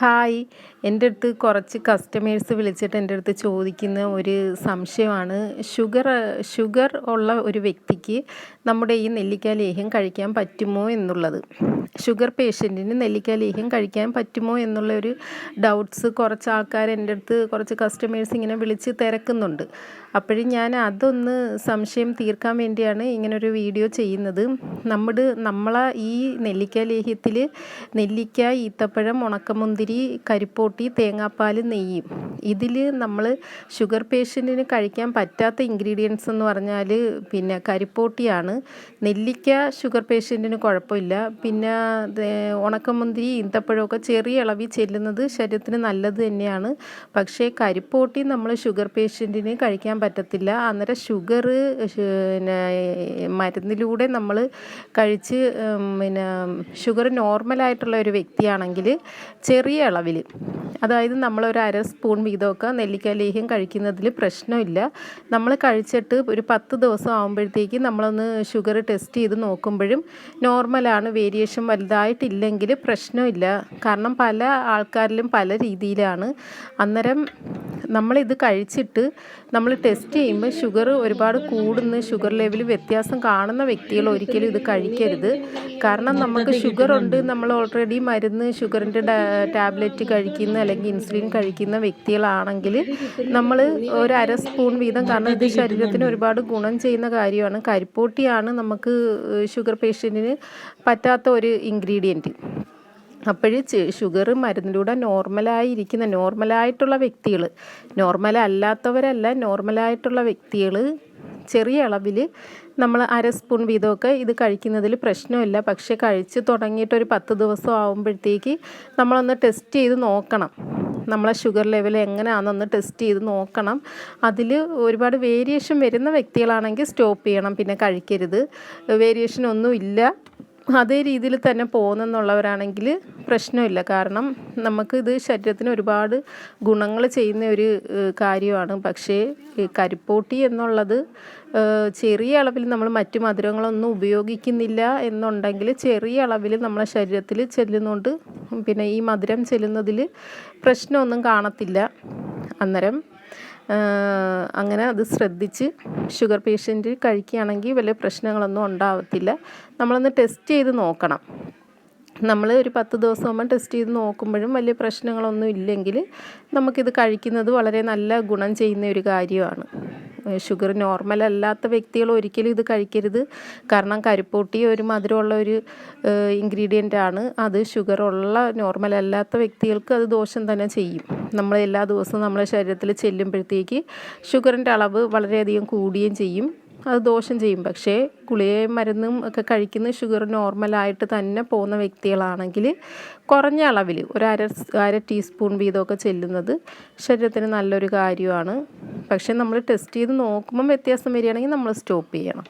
Hi. എന്റെ അടുത്ത് കുറച്ച് കസ്റ്റമേഴ്സ് വിളിച്ചിട്ട് എന്റെ അടുത്ത് ചോദിക്കുന്ന ഒരു സംശയമാണ്. ഷുഗർ ഷുഗർ ഉള്ള ഒരു വ്യക്തിക്ക് നമ്മുടെ ഈ നെല്ലിക്ക ലേഹ്യം കഴിക്കാൻ പറ്റുമോ എന്നുള്ളത്. ഷുഗർ പേഷ്യന്റിന് നെല്ലിക്ക ലേഹ്യം കഴിക്കാൻ പറ്റുമോ എന്നുള്ള ഒരു ഡൗട്ട്സ് കുറച്ച് ആൾക്കാർ എന്റെ അടുത്ത് കുറച്ച് കസ്റ്റമേഴ്സ് ഇങ്ങനെ വിളിച്ച് തിരക്കുന്നുണ്ട്. അപ്പോഴും ഞാൻ അതൊന്ന് സംശയം തീർക്കാൻ വേണ്ടിയാണ് ഇങ്ങനൊരു വീഡിയോ ചെയ്യുന്നത്. നമ്മുടെ നമ്മളെ ഈ നെല്ലിക്ക ലേഹ്യത്തിൽ നെല്ലിക്ക ഈത്തപ്പഴം ഉണക്കമുന്തിരി കരിപ്പോട്ടി തേങ്ങാപ്പാൽ നെയ്യും. ഇതിൽ നമ്മൾ ഷുഗർ പേഷ്യന്റിന് കഴിക്കാൻ പറ്റാത്ത ഇൻഗ്രീഡിയൻസ് എന്ന് പറഞ്ഞാൽ പിന്നെ കരിപ്പോട്ടിയാണ്. നെല്ലിക്ക ഷുഗർ പേഷ്യന്റിന് കുഴപ്പമില്ല. പിന്നെ ഉണക്കമുന്തിരി ഈന്തപ്പഴമൊക്കെ ചെറിയ അളവിൽ ചെല്ലുന്നത് ശരീരത്തിന് നല്ലത് തന്നെയാണ്. പക്ഷേ കരിപ്പോട്ടി നമ്മൾ ഷുഗർ പേഷ്യന്റിന് കഴിക്കാൻ പറ്റത്തില്ല. അന്നേരം ഷുഗർ പിന്നെ മരുന്നിലൂടെ നമ്മൾ കഴിച്ച് പിന്നെ ഷുഗർ നോർമലായിട്ടുള്ള ഒരു വ്യക്തിയാണെങ്കിൽ ചെറിയ അളവിൽ അതായത് നമ്മളൊരു അര സ്പൂൺ വീതമൊക്കെ നെല്ലിക്ക ലേഹ്യം കഴിക്കുന്നതിൽ പ്രശ്നമില്ല. നമ്മൾ കഴിച്ചിട്ട് ഒരു പത്ത് ദിവസം ആകുമ്പോഴത്തേക്ക് നമ്മളൊന്ന് ഷുഗർ ടെസ്റ്റ് ചെയ്ത് നോക്കുമ്പോഴും നോർമലാണ് വേരിയേഷൻ വലുതായിട്ടില്ലെങ്കിൽ പ്രശ്നമില്ല. കാരണം പല ആൾക്കാരിലും പല രീതിയിലാണ്. അന്നേരം നമ്മളിത് കഴിച്ചിട്ട് നമ്മൾ ടെസ്റ്റ് ചെയ്യുമ്പോൾ ഷുഗർ ഒരുപാട് കൂടുന്ന. ഷുഗർ ലെവൽ വ്യത്യാസം കാണുന്ന വ്യക്തികൾ ഒരിക്കലും ഇത് കഴിക്കരുത്. കാരണം നമുക്ക് ഷുഗർ ഉണ്ട്. നമ്മൾ ഓൾറെഡി മരുന്ന് ഷുഗറിന്റെ ടാബ്ലറ്റ് കഴിക്കുന്ന അല്ലെങ്കിൽ ഇൻസുലിൻ കഴിക്കുന്ന വ്യക്തികളാണെങ്കിൽ നമ്മൾ ഒരു അര സ്പൂൺ വീതം കാരണം ഇത് ശരീരത്തിന് ഒരുപാട് ഗുണം ചെയ്യുന്ന കാര്യമാണ്. കരിപ്പോട്ടിയാണ് നമുക്ക് ഷുഗർ പേഷ്യന്റിന് പറ്റാത്ത ഒരു ഇൻഗ്രീഡിയന്റ് അപ്പോഴ് ഷുഗർ മരുന്നിലൂടെ നോർമലായിരിക്കുന്ന നോർമലായിട്ടുള്ള വ്യക്തികൾ നോർമൽ അല്ലാത്തവരല്ല നോർമലായിട്ടുള്ള വ്യക്തികൾ ചെറിയ അളവിൽ നമ്മൾ അര സ്പൂൺ വീതമൊക്കെ ഇത് കഴിക്കുന്നതിൽ പ്രശ്നമില്ല. പക്ഷേ കഴിച്ച് തുടങ്ങിയിട്ട് ഒരു പത്ത് ദിവസം ആകുമ്പോഴത്തേക്ക് നമ്മളൊന്ന് ടെസ്റ്റ് ചെയ്ത് നോക്കണം. നമ്മളെ ഷുഗർ ലെവൽ എങ്ങനെയാണെന്നൊന്ന് ടെസ്റ്റ് ചെയ്ത് നോക്കണം. അതിൽ ഒരുപാട് വേരിയേഷൻ വരുന്ന വ്യക്തികളാണെങ്കിൽ സ്റ്റോപ്പ് ചെയ്യണം. പിന്നെ കഴിക്കരുത്. വേരിയേഷൻ ഒന്നും ഇല്ല അതേ രീതിയിൽ തന്നെ പോകുന്നെന്നുള്ളവരാണെങ്കിൽ പ്രശ്നമില്ല. കാരണം നമുക്ക് ഇത് ശരീരത്തിന് ഒരുപാട് ഗുണങ്ങൾ ചെയ്യുന്ന ഒരു കാര്യമാണ്. പക്ഷേ കരിപ്പോട്ടി എന്നുള്ളത് ചെറിയ അളവിൽ നമ്മൾ മറ്റു മധുരങ്ങളൊന്നും ഉപയോഗിക്കുന്നില്ല എന്നുണ്ടെങ്കിൽ ചെറിയ അളവിൽ നമ്മളെ ശരീരത്തിൽ ചെല്ലുന്നുണ്ട് പിന്നെ ഈ മധുരം ചെല്ലുന്നതിൽ പ്രശ്നമൊന്നും കാണത്തില്ല. അന്നേരം അങ്ങനെ അത് ശ്രദ്ധിച്ച് ഷുഗർ പേഷ്യന്റ് കഴിക്കുകയാണെങ്കിൽ വലിയ പ്രശ്നങ്ങളൊന്നും ഉണ്ടാവത്തില്ല. നമ്മളൊന്ന് ടെസ്റ്റ് ചെയ്ത് നോക്കണം. നമ്മൾ ഒരു പത്ത് ദിവസം ആകുമ്പോൾ ടെസ്റ്റ് ചെയ്ത് നോക്കുമ്പോഴും വലിയ പ്രശ്നങ്ങളൊന്നും ഇല്ലെങ്കിൽ നമുക്കിത് കഴിക്കുന്നത് വളരെ നല്ല ഗുണം ചെയ്യുന്ന ഒരു കാര്യമാണ്. ഷുഗർ നോർമൽ അല്ലാത്ത വ്യക്തികൾ ഒരിക്കലും ഇത് കഴിക്കരുത്. കാരണം കരിപ്പൂട്ടി ഒരു മധുരമുള്ള ഒരു ഇൻഗ്രീഡിയന്റ് ആണ്. അത് ഷുഗർ ഉള്ള നോർമൽ അല്ലാത്ത വ്യക്തികൾക്ക് അത് ദോഷം തന്നെ ചെയ്യും. നമ്മൾ എല്ലാ ദിവസവും നമ്മുടെ ശരീരത്തിൽ ചെല്ലുമ്പോഴത്തേക്ക് ഷുഗറിന്റെ അളവ് വളരെയധികം കൂടുകയും ചെയ്യും. അത് ദോഷം ചെയ്യും. പക്ഷേ ഗുളികയും മരുന്നും ഒക്കെ കഴിക്കുന്ന ഷുഗർ നോർമലായിട്ട് തന്നെ പോകുന്ന വ്യക്തികളാണെങ്കിൽ കുറഞ്ഞ അളവിൽ ഒരു അര അര ടീസ്പൂൺ വീതമൊക്കെ ചെല്ലുന്നത് ശരീരത്തിന് നല്ലൊരു കാര്യമാണ്. പക്ഷേ നമ്മൾ ടെസ്റ്റ് ചെയ്ത് നോക്കുമ്പം വ്യത്യാസം വരികയാണെങ്കിൽ നമ്മൾ സ്റ്റോപ്പ് ചെയ്യണം.